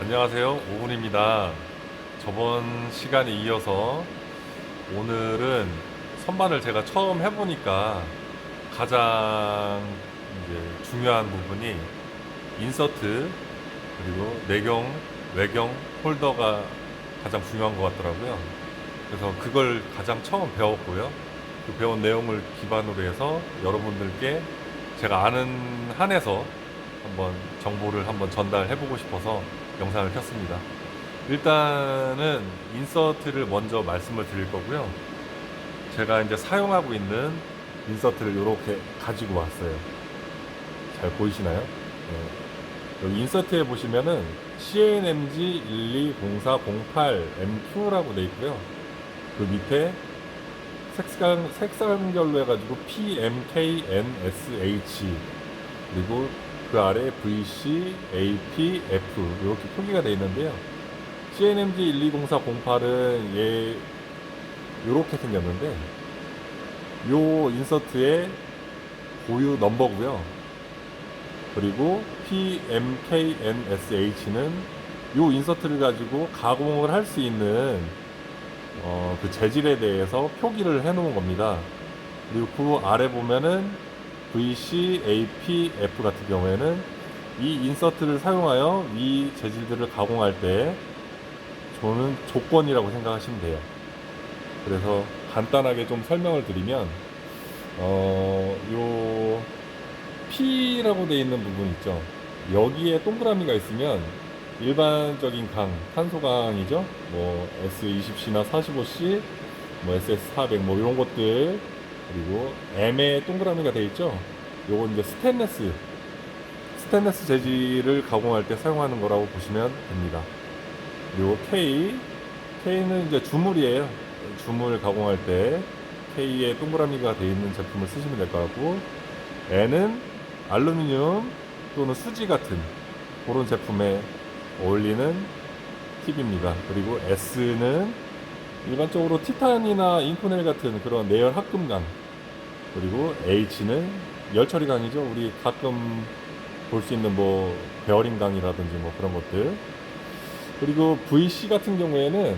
안녕하세요. 오군입니다. 저번 시간에 이어서 오늘은 선반을 제가 처음 해보니까 가장 이제 중요한 부분이 인서트 그리고 내경, 외경 홀더가 가장 중요한 것 같더라고요. 그래서 그걸 가장 처음 배웠고요. 그 배운 내용을 기반으로 해서 여러분들께 제가 아는 한에서 한번 정보를 한번 전달해 보고 싶어서 영상을 켰습니다. 일단은 인서트를 먼저 말씀을 드릴 거고요. 제가 이제 사용하고 있는 인서트를 이렇게 가지고 왔어요. 잘 보이시나요? 네. 여기 인서트에 보시면은 CNMG 120408MQ라고 돼 있고요. 그 밑에 색상, 색상별로 해가지고 PMKNSH 그리고 그 아래 VC, AP, F 이렇게 표기가 되어 있는데요. CNMG 120408은 얘 이렇게 생겼는데 요 인서트의 고유 넘버고요. 그리고 PMKNSH는 요 인서트를 가지고 가공을 할 수 있는 어, 그 재질에 대해서 표기를 해 놓은 겁니다. 그리고 그 아래 보면은 VC, AP, F 같은 경우에는 이 인서트를 사용하여 위 재질들을 가공할 때 저는 조건이라고 생각하시면 돼요. 그래서 간단하게 좀 설명을 드리면 어, 요 P라고 되어 있는 부분 있죠. 여기에 동그라미가 있으면 일반적인 강, 탄소강이죠. 뭐 S20C나 45C, 뭐 SS400 뭐 이런 것들 그리고 M에 동그라미가 되어 있죠. 요건 이제 스테인레스 스테인레스 재질을 가공할 때 사용하는 거라고 보시면 됩니다. 그리고 K K는 이제 주물이에요. 주물 가공할 때 K에 동그라미가 되어 있는 제품을 쓰시면 될 것 같고 N은 알루미늄 또는 수지 같은 그런 제품에 어울리는 팁입니다. 그리고 S는 일반적으로 티탄이나 잉크넬 같은 그런 내열 합금강 그리고 H는 열처리 강이죠. 우리 가끔 볼 수 있는 뭐 베어링 강이라든지 뭐 그런 것들 그리고 VC 같은 경우에는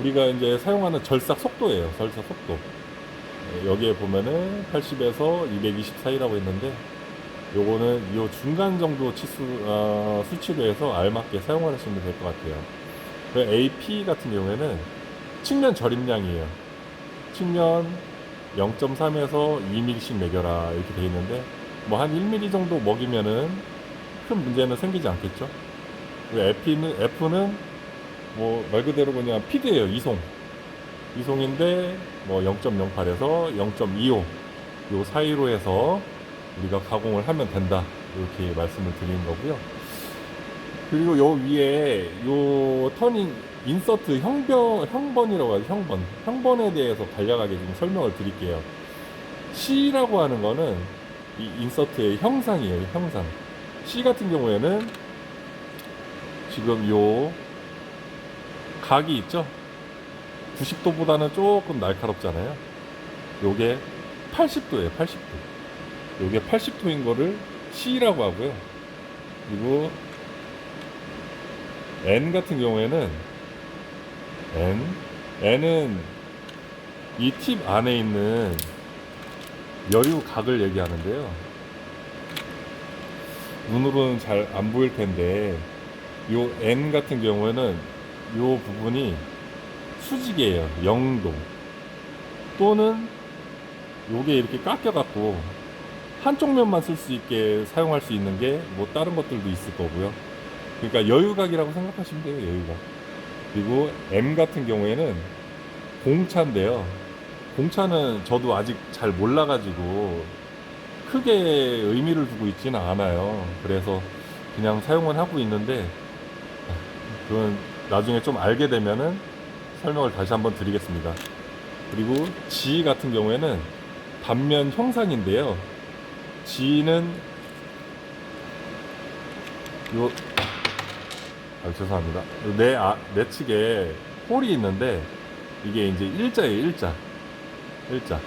우리가 이제 사용하는 절삭 속도예요. 절삭 속도 네, 여기에 보면은 80에서 220 사이라고 했는데 요거는 요 중간 정도 치수 어, 수치로 해서 알맞게 사용하시면 될 것 같아요. 그 AP 같은 경우에는 측면 절임량이에요. 측면 0.3에서 2mm씩 매겨라 이렇게 돼 있는데 뭐 한 1mm 정도 먹이면은 큰 문제는 생기지 않겠죠. 그 F는 F는 뭐 말 그대로 그냥 피드예요 이송 이송인데 뭐 0.08에서 0.25 요 사이로 해서 우리가 가공을 하면 된다 이렇게 말씀을 드리는 거고요. 그리고 요 위에 요 터닝 인서트 형변 형번이라고 하죠 형번 형번에 대해서 간략하게 좀 설명을 드릴게요. C라고 하는 거는 이 인서트의 형상이에요 형상. C 같은 경우에는 지금 요 각이 있죠 90도보다는 조금 날카롭잖아요. 요게 80도예요 80도. 요게 80도인 거를 C라고 하고요. 그리고 N 같은 경우에는 N N은 이 팁 안에 있는 여유 각을 얘기하는데요. 눈으로는 잘 안 보일 텐데 요 N 같은 경우에는 요 부분이 수직이에요. 0도 또는 요게 이렇게 깎여 갖고 한쪽 면만 쓸 수 있게 사용할 수 있는 게 뭐 다른 것들도 있을 거고요. 그러니까 여유각이라고 생각하시면 돼요. 여유각. 그리고 M 같은 경우에는 공차인데요. 공차는 저도 아직 잘 몰라가지고 크게 의미를 두고 있지는 않아요. 그래서 그냥 사용은 하고 있는데 그건 나중에 좀 알게 되면은 설명을 다시 한번 드리겠습니다. 그리고 G 같은 경우에는 단면 형상인데요. G는 요 아, 죄송합니다. 내, 아, 내 측에 홀이 있는데 이게 이제 일자예요, 일자. 일자.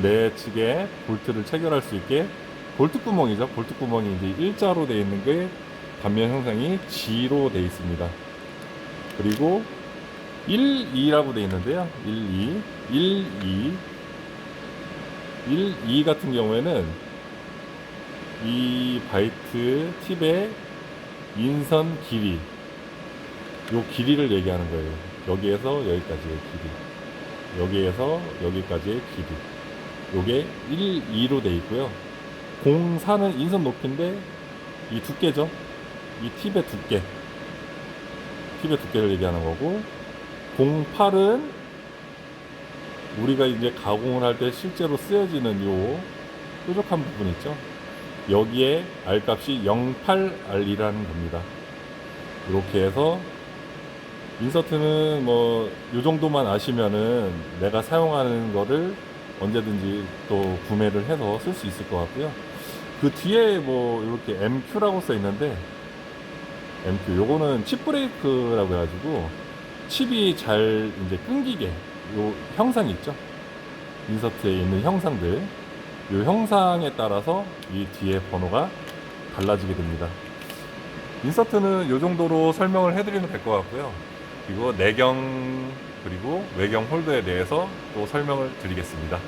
내 측에 볼트를 체결할 수 있게 볼트 구멍이죠. 볼트 구멍이 이제 일자로 되어 있는 게 단면 형상이 G로 되어 있습니다. 그리고 1, 2라고 되어 있는데요. 1, 2, 1, 2, 1, 2 같은 경우에는 이 바이트 팁의 인선 길이 요 길이를 얘기하는 거예요. 여기에서 여기까지의 길이. 여기에서 여기까지의 길이. 요게 1, 2로 돼 있고요. 04는 인선 높이인데 이 두께죠. 이 팁의 두께. 팁의 두께를 얘기하는 거고 08은 우리가 이제 가공을 할 때 실제로 쓰여지는 요 뾰족한 부분 있죠. 여기에 R 값이 08R이라는 겁니다. 이렇게 해서 인서트는 뭐요 정도만 아시면은 내가 사용하는 거를 언제든지 또 구매를 해서 쓸 수 있을 것 같고요. 그 뒤에 뭐 이렇게 MQ라고 써 있는데 MQ 요거는 칩 브레이크라고 해가지고 칩이 잘 이제 끊기게 요 형상 있죠. 인서트에 있는 형상들 요 형상에 따라서 이 뒤에 번호가 달라지게 됩니다. 인서트는 요 정도로 설명을 해드리면 될 것 같고요. 그리고 내경 그리고 외경 홀더에 대해서 또 설명을 드리겠습니다.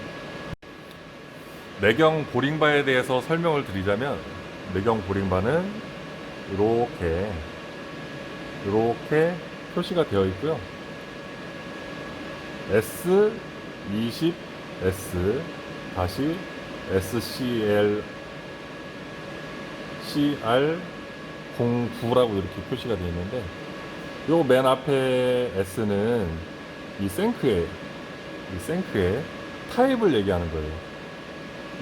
내경 보링바에 대해서 설명을 드리자면 내경 보링바는 이렇게 이렇게 표시가 되어 있고요. S20 S 다시 SCL CR 09라고 이렇게 표시가 되어 있는데 요 맨 앞에 S는 이 생크에 이 생크에 타입을 얘기하는 거예요.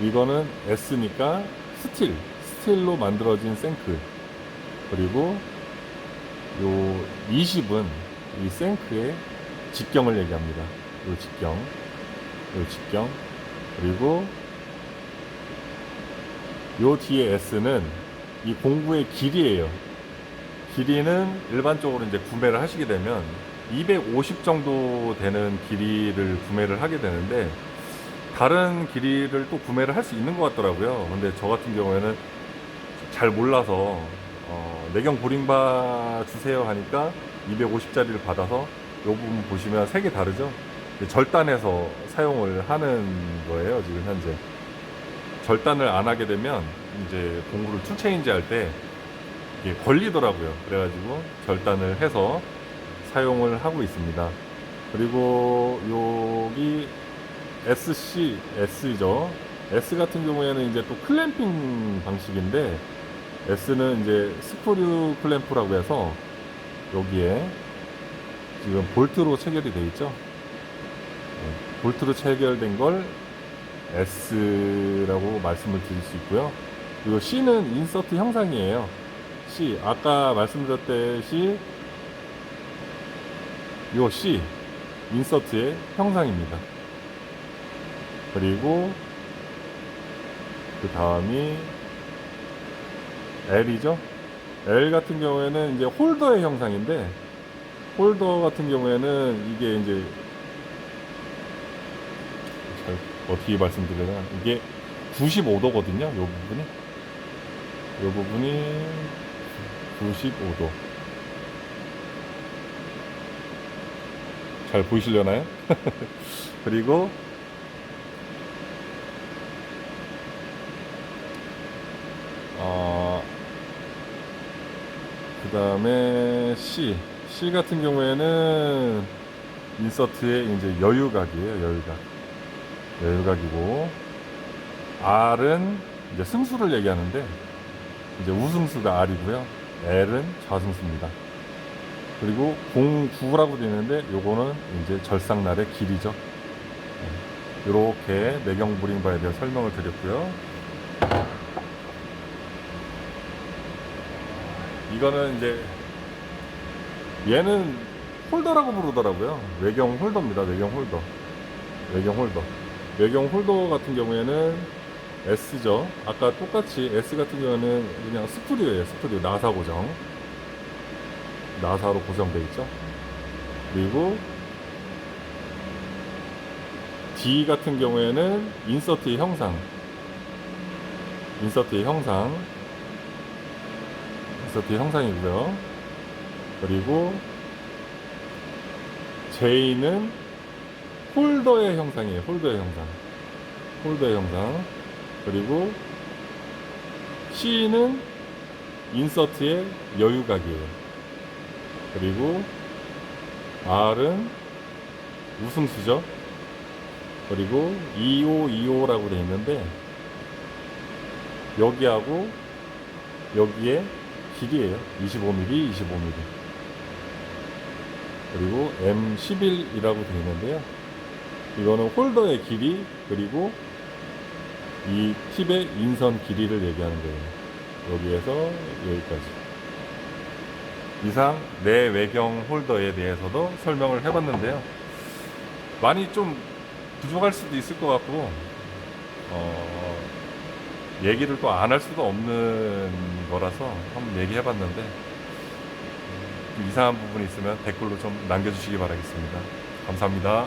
이거는 S니까 스틸 스틸로 만들어진 생크 그리고 요 20은 이 생크의 직경을 얘기합니다. 요 직경 요 직경 그리고 요 뒤에 S는 이 공구의 길이에요. 길이는 일반적으로 이제 구매를 하시게 되면 250 정도 되는 길이를 구매를 하게 되는데 다른 길이를 또 구매를 할 수 있는 것 같더라고요. 근데 저 같은 경우에는 잘 몰라서 어, 내경 보링바 주세요 하니까 250짜리를 받아서 이 부분 보시면 색이 다르죠. 절단해서 사용을 하는 거예요 지금 현재. 절단을 안 하게 되면 이제 공구를 투체인지 할 때 이게 걸리더라고요. 그래가지고 절단을 해서 사용을 하고 있습니다. 그리고 여기 SC, S죠. S 같은 경우에는 이제 또 클램핑 방식인데 S는 이제 스크류 클램프라고 해서 여기에 지금 볼트로 체결이 되어 있죠. 네, 볼트로 체결된 걸 S라고 말씀을 드릴 수 있고요. 그리고 C는 인서트 형상이에요. C 아까 말씀드렸듯이 요 C 인서트의 형상입니다. 그리고 그 다음이 L이죠. L 같은 경우에는 이제 홀더의 형상인데 홀더 같은 경우에는 이게 이제 잘 어떻게 말씀드려야 이게 95도거든요. 요 부분이 요 부분이 95도 잘 보이시려나요? 그리고 어, 그 다음에 C. C 같은 경우에는 인서트의 이제 여유각이에요, 여유각. 여유각이고, R은 이제 승수를 얘기하는데, 이제 우승수가 R이고요. L은 좌승수입니다. 그리고 09라고 되어 있는데, 요거는 이제 절상날의 길이죠. 이렇게 내경 브링바에 대해 설명을 드렸고요. 이거는 이제 얘는 홀더라고 부르더라고요. 외경 홀더입니다. 외경 홀더. 외경 홀더. 외경 홀더 같은 경우에는 S죠. 아까 똑같이 S 같은 경우는 그냥 스크류예요. 스크류 나사 고정. 나사로 고정돼 있죠. 그리고 D 같은 경우에는 인서트의 형상. 인서트의 형상. 인서트 형상이고요. 그리고 J는 홀더의 형상이에요. 홀더의 형상. 홀더의 형상. 그리고 C는 인서트의 여유각이에요. 그리고 R은 우승수죠. 그리고 2525라고 되어 있는데 여기하고 여기에 길이에요. 25mm, 25mm. 그리고 M11이라고 되어 있는데요. 이거는 홀더의 길이 그리고 이 팁의 인선 길이를 얘기하는 거예요. 여기에서 여기까지. 이상 내 외경 홀더에 대해서도 설명을 해봤는데요. 많이 좀 부족할 수도 있을 것 같고, 어, 얘기를 또 안 할 수도 없는 거라서 한번 얘기해봤는데, 좀 이상한 부분이 있으면 댓글로 좀 남겨주시기 바라겠습니다. 감사합니다.